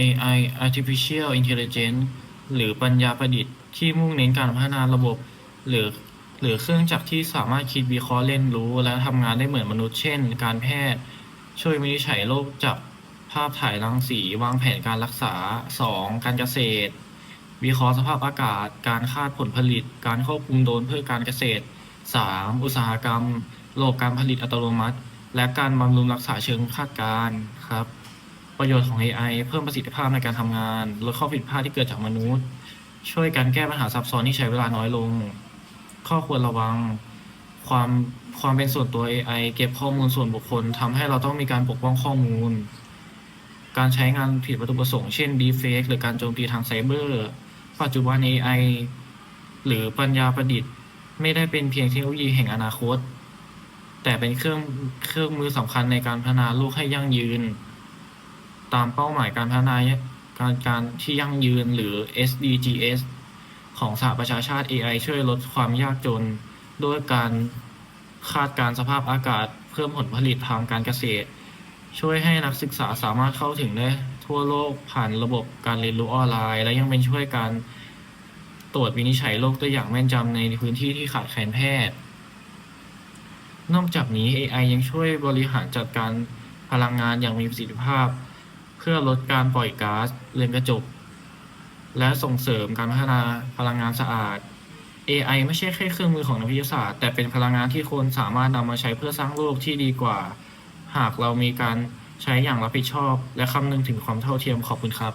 AI Artificial Intelligence หรือปัญญาประดิษฐ์ที่มุ่งเน้นการพัฒนาระบบ หรือ หรือเครื่องจักรที่สามารถคิดวิเคราะห์เรียนรู้ และทำงานได้เหมือนมนุษย์เช่น การแพทย์ ช่วยวินิจฉัยโรคจากภาพถ่ายรังสี วางแผนการรักษา 2. การเกษตร วิเคราะห์สภาพอากาศ การคาดผลผลิต การควบคุมโดนเพื่อการเกษตร 3. อุตสาหกรรมระบบการผลิตอัตโนมัติ และการบำรุงรักษาเชิงคาดการณ์ครับ ประโยชน์ของ AI เพิ่มประสิทธิภาพในการทำงาน ลดข้อผิดพลาดที่เกิดจากมนุษย์ ช่วยการแก้ปัญหาซับซ้อนที่ใช้เวลาน้อยลง ข้อควรระวัง ความความเป็นส่วนตัว AI เก็บข้อมูลส่วนบุคคลทำให้เราต้องมีการปกป้องข้อมูล การใช้งานผิดวัตถุประสงค์เช่น deepfake หรือการโจมตีทางไซเบอร์ ปัจจุบัน AI หรือปัญญาประดิษฐ์ ไม่ได้เป็นเพียงเทคโนโลยีแห่งอนาคต แต่เป็นเครื่องเครื่องมือสำคัญในการพัฒนาโลกให้ยั่งยืน ตามเป้าหมายการพัฒนาการการที่ยั่งยืนหรือ SDGs ของสหประชาชาติ AI ช่วยลดความยากจน ด้วยการคาดการสภาพอากาศ เพิ่มผลผลิตทางการเกษตร ช่วยให้นักศึกษาสามารถเข้าถึงได้ทั่วโลกผ่านระบบการเรียนรู้ออนไลน์ และยังเป็นช่วยการตรวจวินิจฉัยโรคได้อย่างแม่นยำในพื้นที่ที่ขาดแคลนแพทย์ นอกจากนี้ AI ยังช่วยบริหารจัดการพลังงานอย่างมีประสิทธิภาพ เพื่อลดการปล่อยก๊าซเรือนกระจก และส่งเสริมการพัฒนาพลังงานสะอาด AI ไม่ใช่แค่เครื่องมือของนักวิทยาศาสตร์ แต่เป็นพลังงานที่คนสามารถนำมาใช้เพื่อสร้างโลกที่ดีกว่า หากเรามีการใช้อย่างรับผิดชอบ และคำนึงถึงความเท่าเทียมขอบคุณครับ